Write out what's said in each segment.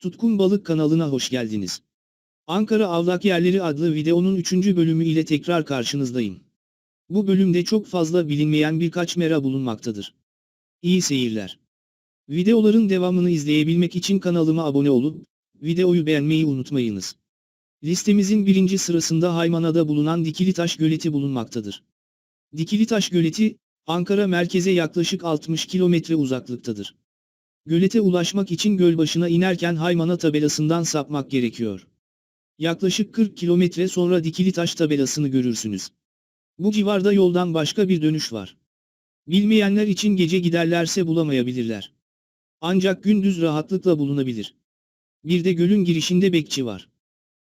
Tutkun Balık kanalına hoş geldiniz. Ankara Avlak Yerleri adlı videonun 3. bölümü ile tekrar karşınızdayım. Bu bölümde çok fazla bilinmeyen birkaç mera bulunmaktadır. İyi seyirler. Videoların devamını izleyebilmek için kanalıma abone olup, videoyu beğenmeyi unutmayınız. Listemizin birinci sırasında Haymana'da bulunan Dikilitaş Göleti bulunmaktadır. Dikilitaş Göleti, Ankara merkeze yaklaşık 60 kilometre uzaklıktadır. Gölete ulaşmak için gölbaşına inerken Haymana tabelasından sapmak gerekiyor. Yaklaşık 40 kilometre sonra Dikilitaş tabelasını görürsünüz. Bu civarda yoldan başka bir dönüş var. Bilmeyenler için gece giderlerse bulamayabilirler. Ancak gündüz rahatlıkla bulunabilir. Bir de gölün girişinde bekçi var.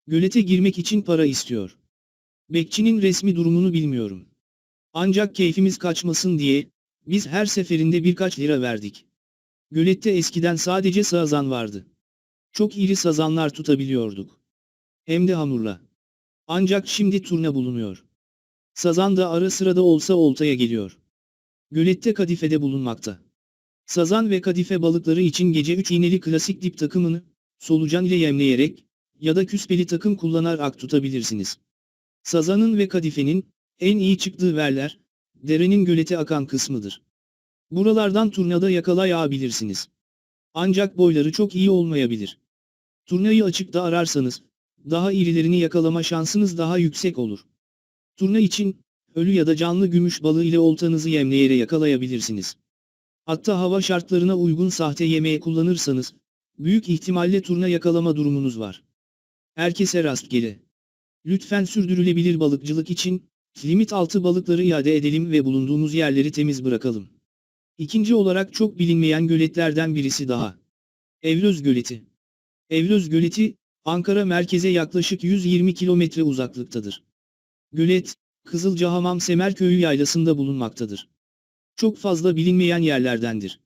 Gölete girmek için para istiyor. Bekçinin resmi durumunu bilmiyorum. Ancak keyfimiz kaçmasın diye, biz her seferinde birkaç lira verdik. Gölette eskiden sadece sazan vardı. Çok iri sazanlar tutabiliyorduk. Hem de hamurla. Ancak şimdi turna bulunuyor. Sazan da ara sırada olsa oltaya geliyor. Gölette kadifede bulunmakta. Sazan ve kadife balıkları için gece 3 iğneli klasik dip takımını, solucan ile yemleyerek, ya da küspeli takım kullanarak tutabilirsiniz. Sazanın ve kadifenin, en iyi çıktığı verler, derenin gölete akan kısmıdır. Buralardan turnada yakalayabilirsiniz. Ancak boyları çok iyi olmayabilir. Turnayı açıkta ararsanız, daha irilerini yakalama şansınız daha yüksek olur. Turna için, ölü ya da canlı gümüş balığı ile oltanızı yemleyerek yakalayabilirsiniz. Hatta hava şartlarına uygun sahte yemeğe kullanırsanız, büyük ihtimalle turna yakalama durumunuz var. Herkese rastgele. Lütfen sürdürülebilir balıkçılık için, limit altı balıkları iade edelim ve bulunduğumuz yerleri temiz bırakalım. İkinci olarak çok bilinmeyen göletlerden birisi daha. Evröz Göleti. Evröz Göleti, Ankara merkeze yaklaşık 120 kilometre uzaklıktadır. Gölet, Kızılcahamam Semerköy'ü yaylasında bulunmaktadır. Çok fazla bilinmeyen yerlerdendir.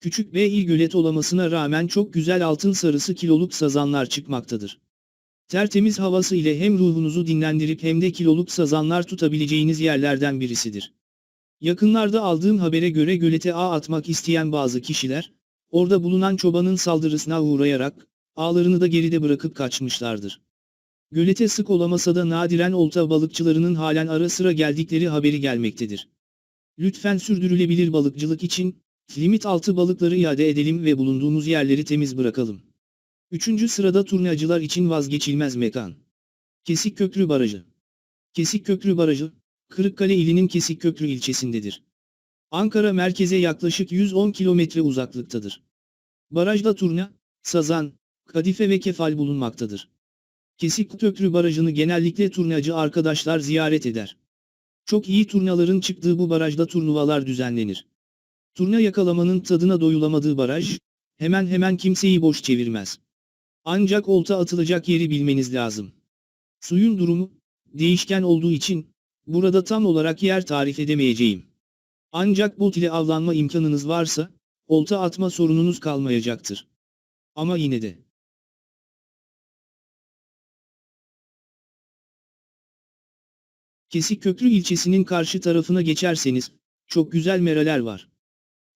Küçük ve il gölet olamasına rağmen çok güzel altın sarısı kiloluk sazanlar çıkmaktadır. Tertemiz havası ile hem ruhunuzu dinlendirip hem de kiloluk sazanlar tutabileceğiniz yerlerden birisidir. Yakınlarda aldığım habere göre gölete ağ atmak isteyen bazı kişiler, orada bulunan çobanın saldırısına uğrayarak, ağlarını da geride bırakıp kaçmışlardır. Gölete sık olamasa da nadiren olta balıkçılarının halen ara sıra geldikleri haberi gelmektedir. Lütfen sürdürülebilir balıkçılık için, limit altı balıkları iade edelim ve bulunduğumuz yerleri temiz bırakalım. Üçüncü sırada turnacılar için vazgeçilmez mekan. Kesikköprü Barajı. Kesikköprü Barajı, Kırıkkale ilinin Kesikköprü ilçesindedir. Ankara merkeze yaklaşık 110 kilometre uzaklıktadır. Barajda turna, sazan, kadife ve kefal bulunmaktadır. Kesikköprü Barajı'nı genellikle turnacı arkadaşlar ziyaret eder. Çok iyi turnaların çıktığı bu barajda turnuvalar düzenlenir. Turna yakalamanın tadına doyulamadığı baraj, hemen hemen kimseyi boş çevirmez. Ancak olta atılacak yeri bilmeniz lazım. Suyun durumu, değişken olduğu için, burada tam olarak yer tarif edemeyeceğim. Ancak bot ile avlanma imkanınız varsa, olta atma sorununuz kalmayacaktır. Ama yine de. Kesikköprü ilçesinin karşı tarafına geçerseniz, çok güzel meralar var.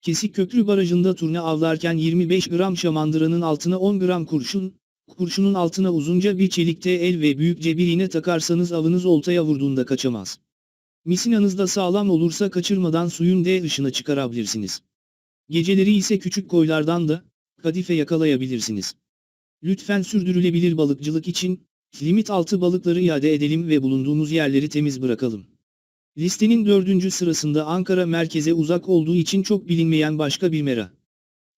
Kesikköprü barajında turna avlarken 25 gram şamandıranın altına 10 gram kurşun, kurşunun altına uzunca bir çelikte el ve büyükçe bir iğne takarsanız avınız oltaya vurduğunda kaçamaz. Misinanız da sağlam olursa kaçırmadan suyun D dışına çıkarabilirsiniz. Geceleri ise küçük koylardan da, kadife yakalayabilirsiniz. Lütfen sürdürülebilir balıkçılık için, limit altı balıkları iade edelim ve bulunduğumuz yerleri temiz bırakalım. Listenin dördüncü sırasında Ankara merkeze uzak olduğu için çok bilinmeyen başka bir mera.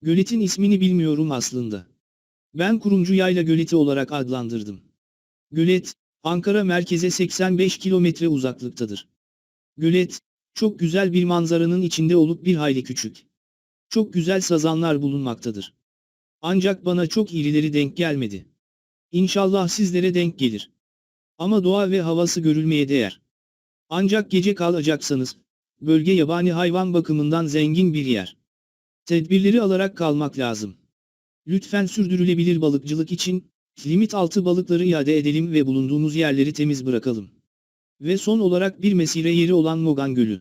Göletin ismini bilmiyorum aslında. Ben Kurumcu Yayla Göleti olarak adlandırdım. Gölet, Ankara merkeze 85 kilometre uzaklıktadır. Gölet, çok güzel bir manzaranın içinde olup bir hayli küçük. Çok güzel sazanlar bulunmaktadır. Ancak bana çok irileri denk gelmedi. İnşallah sizlere denk gelir. Ama doğa ve havası görülmeye değer. Ancak gece kalacaksanız, bölge yabani hayvan bakımından zengin bir yer. Tedbirleri alarak kalmak lazım. Lütfen sürdürülebilir balıkçılık için, limit altı balıkları iade edelim ve bulunduğumuz yerleri temiz bırakalım. Ve son olarak bir mesire yeri olan Mogan Gölü.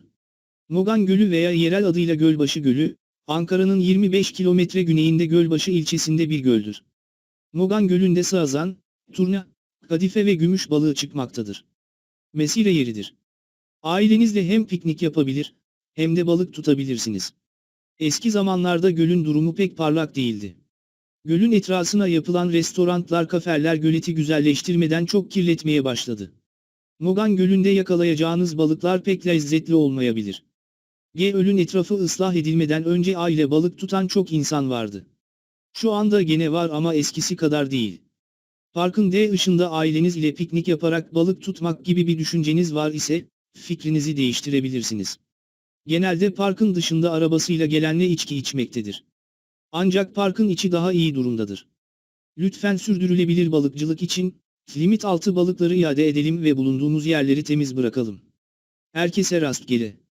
Mogan Gölü veya yerel adıyla Gölbaşı Gölü, Ankara'nın 25 kilometre güneyinde Gölbaşı ilçesinde bir göldür. Mogan Gölü'nde sazan, turna, kadife ve gümüş balığı çıkmaktadır. Mesire yeridir. Ailenizle hem piknik yapabilir, hem de balık tutabilirsiniz. Eski zamanlarda gölün durumu pek parlak değildi. Gölün etrafına yapılan restoranlar kafeler göleti güzelleştirmeden çok kirletmeye başladı. Mogan Gölü'nde yakalayacağınız balıklar pek lezzetli olmayabilir. Gölün etrafı ıslah edilmeden önce aile balık tutan çok insan vardı. Şu anda gene var ama eskisi kadar değil. Parkın D ışında aileniz ile piknik yaparak balık tutmak gibi bir düşünceniz var ise, fikrinizi değiştirebilirsiniz. Genelde parkın dışında arabasıyla gelenle içki içmektedir. Ancak parkın içi daha iyi durumdadır. Lütfen sürdürülebilir balıkçılık için, limit altı balıkları iade edelim ve bulunduğumuz yerleri temiz bırakalım. Herkese rastgele.